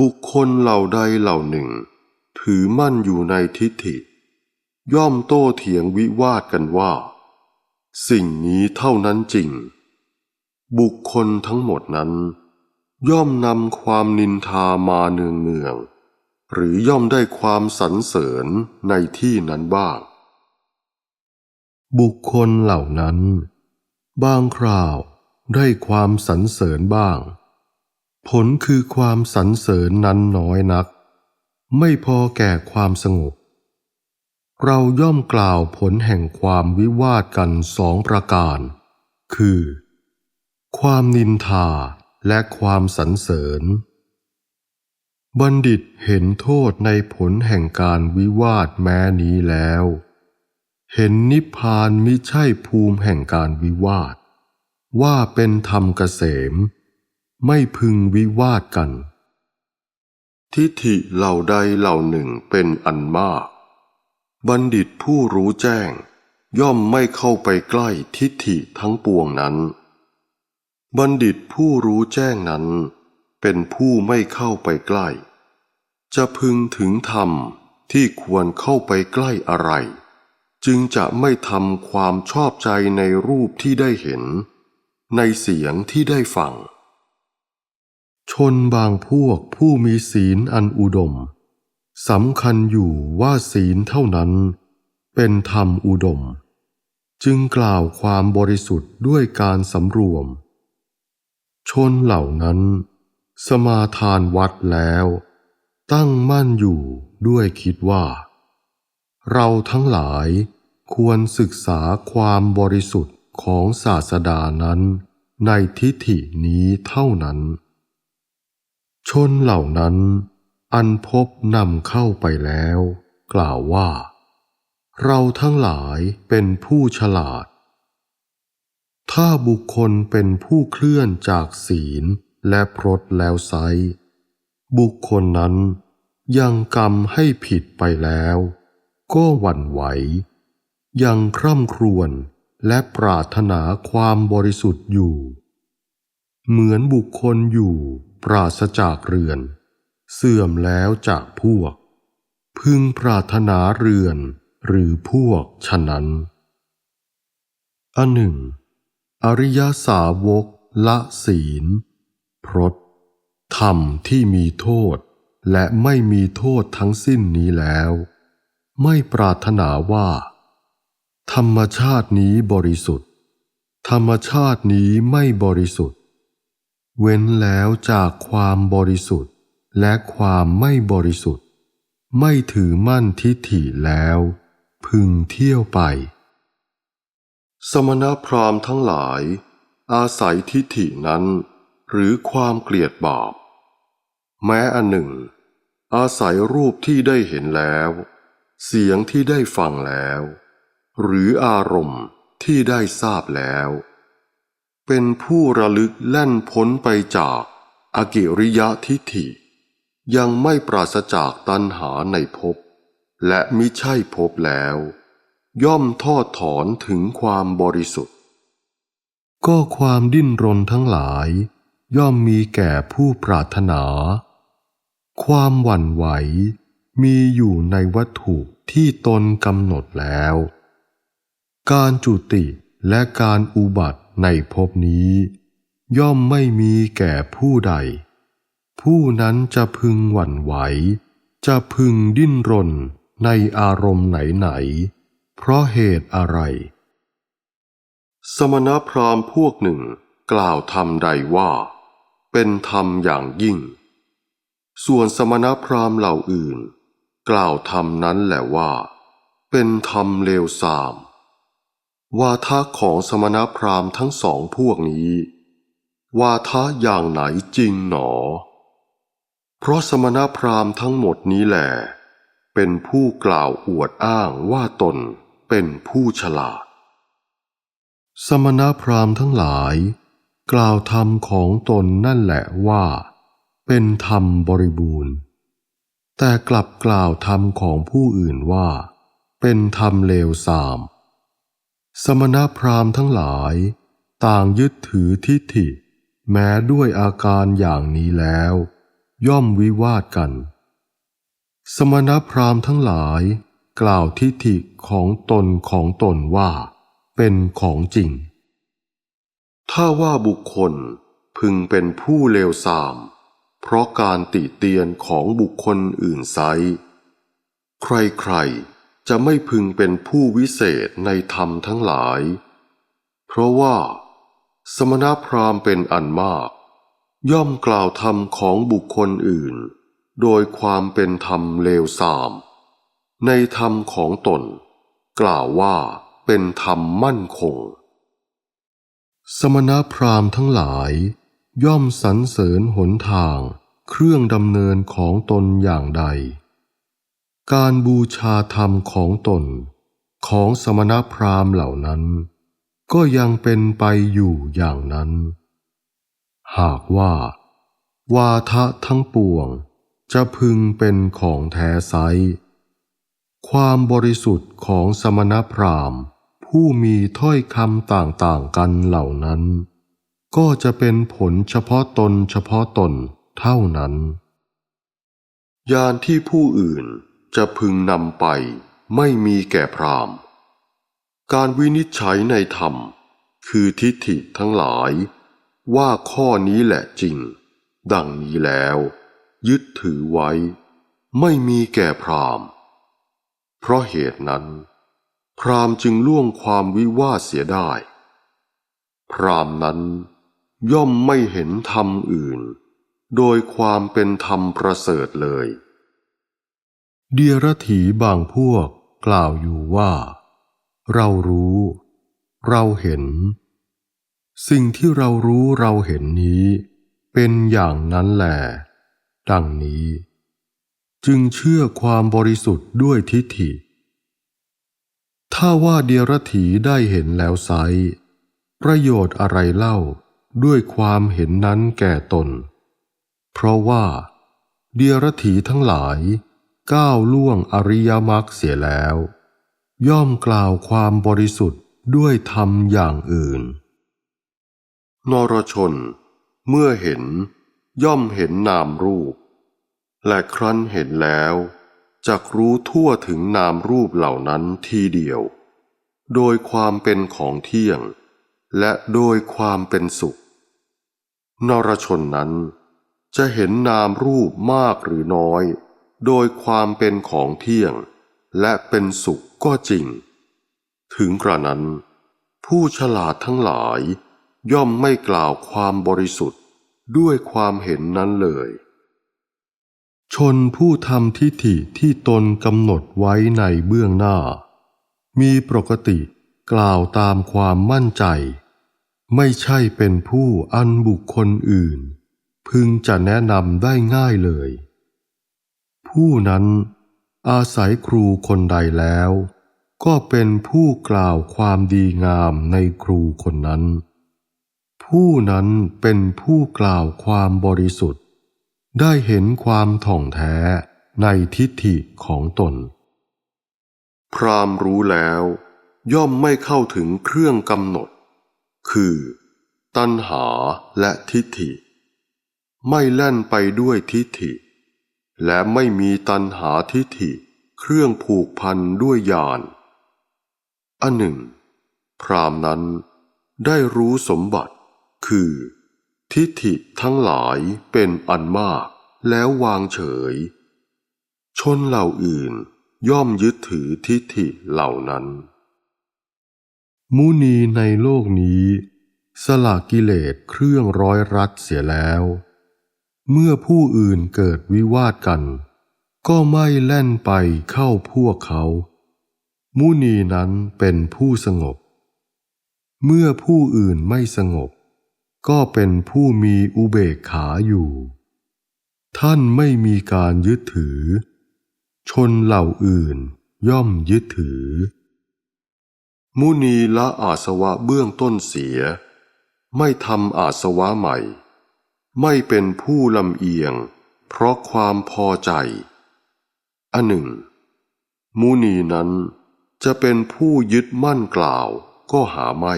บุคคลเหล่าใดเหล่าหนึ่ง ถือมั่นอยู่ในทิฏฐิ ย่อมโต้เถียงวิวาทกันว่า สิ่งนี้เท่านั้นจริง บุคคลทั้งหมดนั้น ย่อมนำความนินทามาเนืองเนืองๆหรือย่อมได้ความสรรเสริญในที่นั้นบ้าง บุคคลเหล่านั้น บางคราวได้ความสรรเสริญบ้าง ผลคือความสรรเสริญนั้นน้อยนัก ไม่พอแก่ความสงบ เราย่อมกล่าวผลแห่งความวิวาทกันสองประการ คือ ความนินทาและความสรรเสริญ บัณฑิตเห็นโทษในผลแห่งการวิวาทแม้นี้แล้ว เห็นนิพพานมิใช่ภูมิแห่งการวิวาท ว่าเป็นธรรมเกษม ไม่พึงวิวาทกัน ทิฏฐิเหล่าใดเหล่าหนึ่งเป็นอันมาก บัณฑิตผู้รู้แจ้ง ย่อมไม่เข้าไปใกล้ทิฏฐิทั้งปวงนั้น บัณฑิตผู้รู้แจ้งนั้น เป็นผู้ไม่เข้าไปใกล้ จะพึงถึงธรรมที่ควรเข้าไปใกล้อะไร จึงจะไม่ทำความชอบใจในรูปที่ได้เห็น ในเสียงที่ได้ฟัง ชนบางพวกผู้มีศีลอันอุดมสำคัญอยู่ว่าศีลเท่านั้น เป็นธรรมอุดม จึงกล่าวความบริสุทธิ์ด้วยการสำรวม ชนเหล่านั้น สมาทานวัดแล้ว ตั้งมั่นอยู่ด้วยคิดว่า เราทั้งหลายควรศึกษาความบริสุทธิ์ของศาสดานั้น ในทิฏฐินี้เท่านั้น ชนเหล่านั้น อันพบนำเข้าไปแล้ว กล่าวว่า เราทั้งหลายเป็นผู้ฉลาด ถ้าบุคคลเป็นผู้เคลื่อนจากศีลและพรตแล้วไซบุคคลนั้นยังกรรมให้ผิดไปแล้ว ก็หวั่นไหว ยังคร่ำครวญและปรารถนาความบริสุทธิ์อยู่ เหมือนบุคคลอยู่ ปราศจากเรือน เสื่อมแล้วจากพวก พึงปรารถนาเรือนหรือพวกฉะนั้น อันหนึ่ง อริยสาวกละศีล พรตธรรมที่มีโทษและไม่มีโทษทั้งสิ้นนี้แล้ว ไม่ปรารถนาว่า ธรรมชาตินี้บริสุทธิ์ ธรรมชาตินี้ไม่บริสุทธิ์ เว้นแล้วจากความบริสุทธิ์ และความไม่บริสุทธิ์ ไม่ถือมั่นทิฏฐิแล้ว พึงเที่ยวไป สมณพราหมณ์ทั้งหลาย อาศัยทิฏฐินั้น หรือความเกลียดบาปแม้อันหนึ่ง อาศัยรูปที่ได้เห็นแล้ว เสียงที่ได้ฟังแล้ว หรืออารมณ์ที่ได้ทราบแล้ว เป็นผู้ระลึกแล่นพ้นไปจากอากิริยะทิฏฐิ ยังไม่ปราศจากตัณหาในภพและมิใช่ภพแล้ว ย่อมทอดถอนถึงความบริสุทธิ์ ก็ความดิ้นรนทั้งหลาย ย่อมมีแก่ผู้ปรารถนา ความหวั่นไหวมีอยู่ในวัตถุที่ตนกำหนดแล้ว การจุติและการอุบัติ ในภพนี้ ย่อมไม่มีแก่ผู้ใด ผู้นั้นจะพึงหวั่นไหว จะพึงดิ้นรนในอารมณ์ไหนๆ เพราะเหตุอะไร สมณพราหมณ์พวกหนึ่งกล่าวธรรมใดว่า เป็นธรรมอย่างยิ่ง ส่วนสมณพราหมณ์เหล่าอื่น กล่าวธรรมนั้นแหละว่า เป็นธรรมเลวทราม วาทะของสมณพราหมณ์ทั้งสองพวกนี้ วาทะอย่างไหนจริงหนอ เพราะสมณพราหมณ์ทั้งหมดนี้แหละเป็นผู้กล่าวอวดอ้างว่าตนเป็นผู้ฉลาด สมณพราหมณ์ทั้งหลาย กล่าวธรรมของตนนั่นแหละว่า เป็นธรรมบริบูรณ์ แต่กลับกล่าวธรรมของผู้อื่นว่า เป็นธรรมเลวทราม สมณพราหมณ์ทั้งหลาย ต่างยึดถือทิฏฐิ แม้ด้วยอาการอย่างนี้แล้ว ย่อมวิวาทกัน สมณพราหมณ์ทั้งหลาย กล่าวทิฏฐิของตนของตนว่า เป็นของจริง ถ้าว่าบุคคลพึงเป็นผู้เลวทราม เพราะการติเตียนของบุคคลอื่นไซร้ใครๆ จะไม่พึงเป็นผู้วิเศษในธรรมทั้งหลาย เพราะว่า สมณพราหมณ์เป็นอันมาก ย่อมกล่าวธรรมของบุคคลอื่น โดยความเป็นธรรมเลวทราม ในธรรมของตน กล่าวว่าเป็นธรรมมั่นคง สมณพราหมณ์ทั้งหลาย ย่อมสรรเสริญหนทาง เครื่องดำเนินของตนอย่างใด การบูชาธรรมของตนของสมณพราหมณ์เหล่านั้น ก็ยังเป็นไปอยู่อย่างนั้น หากว่า วาทะทั้งปวงจะพึงเป็นของแท้ไซความบริสุทธิ์ของสมณพราหมณ์ ผู้มีถ้อยคำต่างๆกันเหล่านั้น ก็จะเป็นผลเฉพาะตนเฉพาะตนเท่านั้น ยานที่ผู้อื่น จะพึงนำไปไม่มีแก่พรามการวินิจฉัยในธรรม คือทิฏฐิทั้งหลาย ว่าข้อนี้แหละจริง ดังนี้แล้ว ยึดถือไว้ ไม่มีแก่พรามเพราะเหตุนั้น พรามจึงล่วงความวิวาเสียได้ พรามนั้นย่อมไม่เห็นธรรมอื่น โดยความเป็นธรรมประเสริฐเลย เดียรถีบางพวกกล่าวอยู่ว่า เรารู้ เราเห็น สิ่งที่เรารู้เราเห็นนี้ เป็นอย่างนั้นแหละดังนี้ จึงเชื่อความบริสุทธิ์ด้วยทิฏฐิ ถ้าว่าเดียรถีได้เห็นแล้วไซประโยชน์อะไรเล่าด้วยความเห็นนั้นแก่ตน เพราะว่า เดียรถีทั้งหลาย ก้าวล่วงอริยมรรคเสียแล้ว ย่อมกล่าวความบริสุทธิ์ด้วยธรรมอย่างอื่น นรชน เมื่อเห็นย่อมเห็นนามรูป และครั้นเห็นแล้วจักรู้ทั่วถึงนามรูปเหล่านั้นทีเดียว โดยความเป็นของเที่ยง และโดยความเป็นสุข นรชนนั้นจะเห็นนามรูปมากหรือน้อย โดยความเป็นของเที่ยง และเป็นสุขก็จริง ถึงกระนั้น ผู้ฉลาดทั้งหลาย ย่อมไม่กล่าวความบริสุทธิ์ด้วยความเห็นนั้นเลย ชนผู้ทำทิฏฐิที่ตนกำหนดไว้ในเบื้องหน้า มีปกติกล่าวตามความมั่นใจ ไม่ใช่เป็นผู้อันบุคคลอื่น พึงจะแนะนำได้ง่ายเลย ผู้นั้น อาศัยครูคนใดแล้ว ก็เป็นผู้กล่าวความดีงามในครูคนนั้น ผู้นั้นเป็นผู้กล่าวความบริสุทธิ์ ได้เห็นความถ่องแท้ในทิฏฐิของตน พรามรู้แล้ว ย่อมไม่เข้าถึงเครื่องกำหนด คือ ตัณหาและทิฏฐิ ไม่แล่นไปด้วยทิฏฐิ และไม่มีตัณหาทิฏฐิ เครื่องผูกพันด้วยญาณอันหนึ่ง พรามนั้นได้รู้สมบัติ คือ ทิฏฐิทั้งหลายเป็นอันมากแล้ววางเฉย ชนเหล่าอื่นย่อมยึดถือทิฏฐิเหล่านั้น มุนีในโลกนี้ สละกิเลสเครื่องร้อยรัดเสียแล้ว เมื่อผู้อื่นเกิดวิวาทกัน ก็ไม่แล่นไปเข้าพวกเขา มุนีนั้นเป็นผู้สงบ เมื่อผู้อื่นไม่สงบ ก็เป็นผู้มีอุเบกขาอยู่ ท่านไม่มีการยึดถือ ชนเหล่าอื่นย่อมยึดถือ มุนีละอาสวะเบื้องต้นเสีย ไม่ทำอาสวะใหม่ ไม่เป็นผู้ลำเอียง เพราะความพอใจ อันหนึ่ง มุนีนั้นจะเป็นผู้ยึดมั่นกล่าวก็หาไม่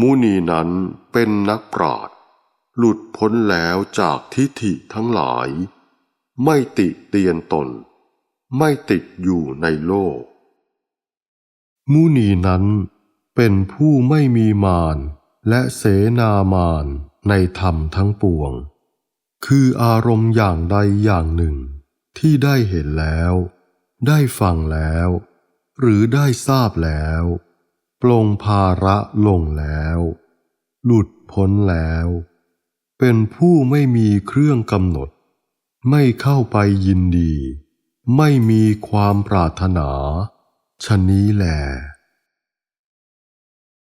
มุนีนั้นเป็นนักปราชญ์หลุดพ้นแล้วจากทิฏฐิทั้งหลาย ไม่ติเตียนตน ไม่ติดอยู่ในโลก มุนีนั้นเป็นผู้ไม่มีมารและเสนามาร ในธรรมทั้งปวง คืออารมณ์อย่างใดอย่างหนึ่ง ที่ได้เห็นแล้ว ได้ฟังแล้ว หรือได้ทราบแล้วปลงภาระลงแล้ว หลุดพ้นแล้ว เป็นผู้ไม่มีเครื่องกำหนด ไม่เข้าไปยินดี ไม่มีความปรารถนาชะนี้แหละ